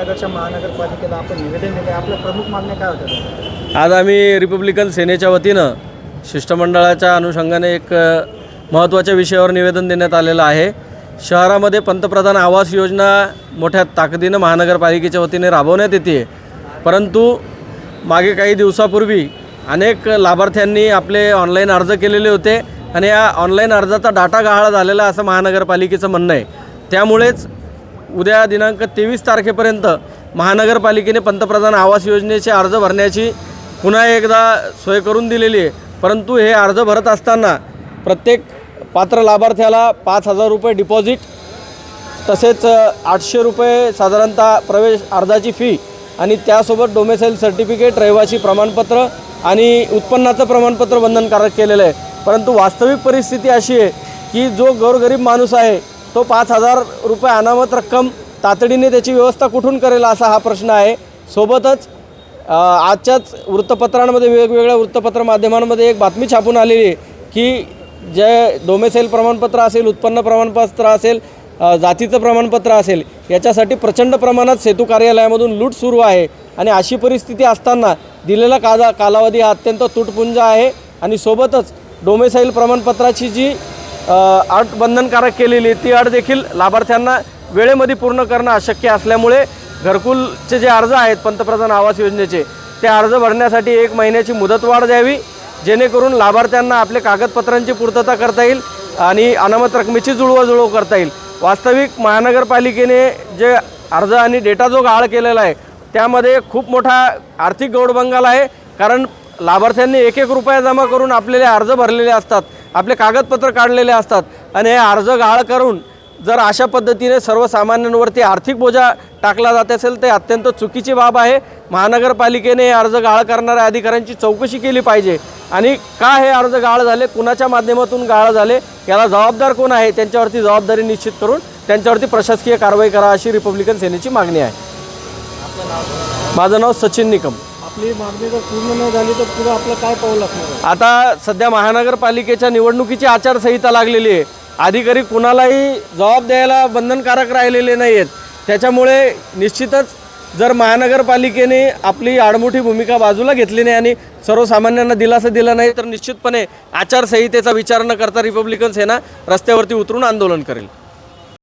महानगरच्या महानगरपालिकेला आपण निवेदन दिलं आपल्या प्रमुख मागण्या काय होत्या? आज आम्ही रिपब्लिकन सेनेच्या वतीनं शिष्टमंडळाच्या अनुषंगाने एक महत्त्वाच्या विषयावर निवेदन देण्यात आलेलं आहे. शहरामध्ये पंतप्रधान आवास योजना मोठ्या ताकदीनं महानगरपालिकेच्या वतीने राबवण्यात येते. परंतु मागे काही दिवसापूर्वी अनेक लाभार्थ्यांनी आपले ऑनलाईन अर्ज केलेले होते आणि या ऑनलाईन अर्जाचा डाटा गहाळ झालेला असं महानगरपालिकेचं म्हणणं आहे. त्यामुळेच उद्या दिनांक तेवीस तारखेपर्यंत महानगरपालिकेने पंतप्रधान आवास योजनेचे अर्ज भरण्याची पुन्हा एकदा सोय करून दिलेली आहे. परंतु हे अर्ज भरत असताना प्रत्येक पात्र लाभार्थ्याला पाच हजार रुपये डिपॉझिट तसेच आठशे रुपये साधारणतः प्रवेश अर्जाची फी आणि त्यासोबत डोमेसाईल सर्टिफिकेट रहिवासी प्रमाणपत्र आणि उत्पन्नाचं प्रमाणपत्र बंधनकारक केलेलं आहे. परंतु वास्तविक परिस्थिती अशी आहे की जो गोरगरीब माणूस आहे तो पाच हजार रुपये अनामत रक्कम तातडीने त्याची व्यवस्था कुठून करेल असा हा प्रश्न आहे. सोबतच आजच्याच वृत्तपत्रांमध्ये वेगवेगळ्या वृत्तपत्र माध्यमांमध्ये एक बातमी छापून आलेली आहे की जे डोमेसाईल प्रमाणपत्र असेल उत्पन्न प्रमाणपत्र असेल जातीचं प्रमाणपत्र असेल याच्यासाठी प्रचंड प्रमाणात सेतू कार्यालयामधून लूट सुरू आहे आणि अशी परिस्थिती असताना दिलेला कादा कालावधी हा अत्यंत तुटपुंज आहे. आणि सोबतच डोमेसाईल प्रमाणपत्राची जी अट बंधनकारक केलेली ती अट देखील लाभार्थ्यांना वेळेमध्ये पूर्ण करणं अशक्य असल्यामुळे घरकुलचे जे अर्ज आहेत पंतप्रधान आवास योजनेचे ते अर्ज भरण्यासाठी एक महिन्याची मुदतवाढ द्यावी जेणेकरून लाभार्थ्यांना आपले कागदपत्रांची पूर्तता करता येईल आणि अनामत रकमेची जुळवाजुळव करता येईल. वास्तविक महानगरपालिकेने जे अर्ज आणि डेटा जो गाळ केलेला आहे त्यामध्ये खूप मोठा आर्थिक गौडबंगाल आहे कारण लाभार्थ्यांनी एक एक रुपया जमा करून आपलेले अर्ज भरलेले असतात आपले कागदपत्र काढलेले असतात. आणि हे अर्ज गाळ करून जर अशा पद्धतीने सर्वसामान्यांवरती आर्थिक बोजा टाकला जात असेल ते अत्यंत चुकीची बाब आहे. महानगरपालिकेने हे अर्ज गाळ करणाऱ्या अधिकाऱ्यांची चौकशी केली पाहिजे. आणि का हे अर्ज गाळ झाले कुणाच्या माध्यमातून गाळ झाले याला जबाबदार कोण आहे त्यांच्यावरती जबाबदारी निश्चित करून त्यांच्यावरती प्रशासकीय कारवाई करा अशी रिपब्लिकन सेनेची मागणी आहे. माझं नाव सचिन निकम. आपली मागणी जर पूर्ण नाही झाली तर पुढे आपलं काय पाऊल असणार आता सध्या महानगरपालिकेच्या निवडणुकीची आचारसंहिता लागलेली आहे. अधिकारी कुणालाही जबाब द्यायला बंधनकारक राहिलेले नाही आहेत त्याच्यामुळे निश्चितच जर महानगरपालिकेने आपली आडमुठी भूमिका बाजूला घेतली नाही आणि सर्वसामान्यांना दिलासा दिला नाही तर निश्चितपणे आचारसंहितेचा विचार न करता रिपब्लिकन सेना रस्त्यावरती उतरून आंदोलन करेल.